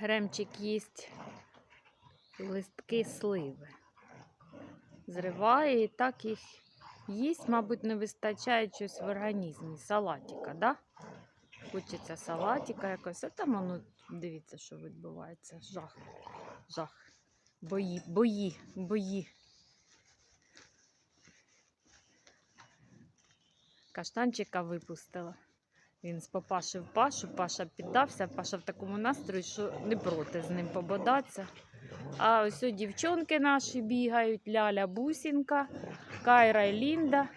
Гремчик їсть листки сливи. Зриває і так їх їсть, мабуть, не вистачає щось в організмі. Салатика, да? Хочеться салатика якось. А там воно, дивіться, що відбувається. Жах. Жах. Бої, бої, бої. Каштанчика випустила. Він з папаші в пашу, паша піддався, паша в такому настрої, що не проти з ним пободатися. А ось о дівчонки наші бігають, Ляля Бусінка, Кайра і Лінда,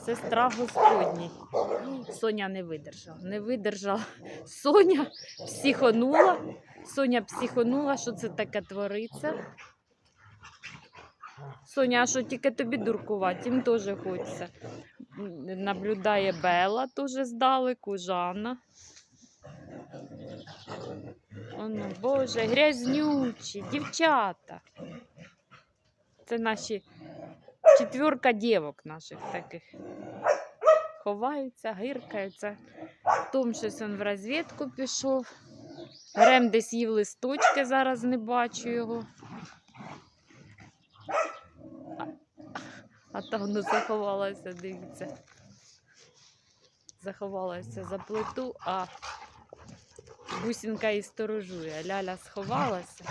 сестра Господній. Соня не видержала. Не видержала. Соня психонула. Соня психонула, що це таке твориться. Соня, а що тільки тобі дуркувати, їм теж хочеться. Наблюдає Бела теж здалеку, Жанна. Оно, Боже, грязнючі, дівчата. Це наші четверка дівок наших таких. Ховаються, гиркаються. Том щось він в розвідку пішов. Грем десь їв листочки, зараз не бачу його. А там воно заховалося, дивіться. Заховалася за плиту, а бусінка і сторожує. Ляля сховалася.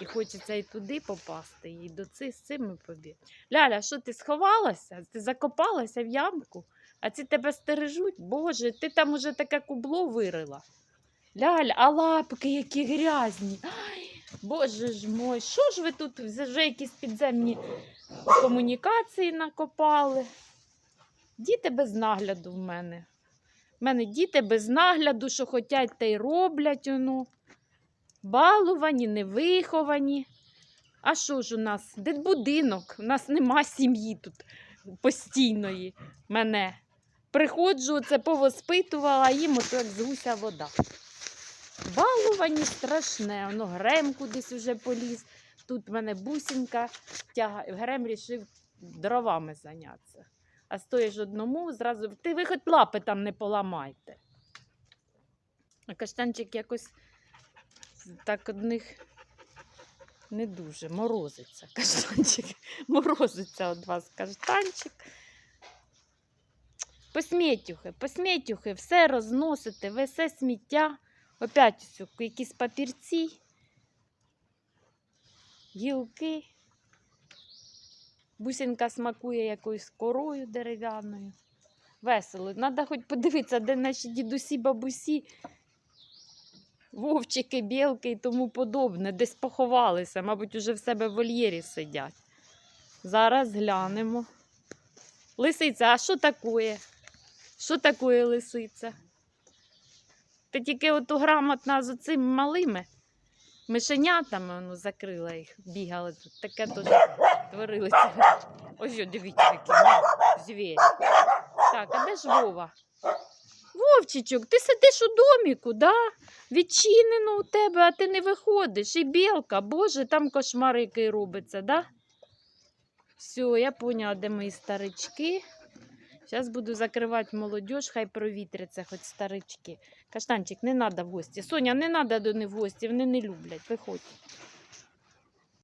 І хочеться і туди попасти, і до цих з цими побіг. Ляля, що ти сховалася? Ти закопалася в ямку, а ці тебе стережуть? Боже, ти там уже таке кубло вирила. Ляль, а лапки які грязні. Боже ж мой, що ж ви тут вже якісь підземні комунікації накопали? Діти без нагляду в мене. У мене діти без нагляду, що хотять, те й роблять. Ну. Балувані, невиховані. А що ж у нас? Де будинок? У нас нема сім'ї тут постійної мене. Приходжу, це повоспитувала, їм ото як з гуся вода. Балувані страшне, воно грем кудись уже поліз. Тут в мене бусинка тягає. Грем рішив дровами зайнятися. А стоїш одному, зразу ти ви хоч лапи там не поламайте. А каштанчик якось так одних не дуже морозиться каштанчик. Морозиться від вас каштанчик. Посмітюхи, посмітюхи, все розносите, ви все сміття. Опять якісь папірці, гілки. Бусинка смакує якоюсь корою дерев'яною. Весело. Треба хоч подивитися, де наші дідусі, бабусі, вовчики, білки і тому подобне, десь поховалися, мабуть, уже в себе в вольєрі сидять. Зараз глянемо. Лисиця, а що таке? Що таке лисиця? Ти тільки оту грамотна з цими малими мишенятами воно закрила їх, бігали тут. Таке теж творилося. Ось, о, дивіться, які ну, звірі. Так, а де ж Вова? Вовчичок, ти сидиш у доміку, да? Відчинено у тебе, а ти не виходиш. І білка, боже, там кошмар який робиться, да? Все, я поняла, де мої старички. Зараз буду закривати молодь, хай провітряться хоч старички. Каштанчик, не треба в гості. Соня, не треба до них в гості, вони не люблять. Виходь.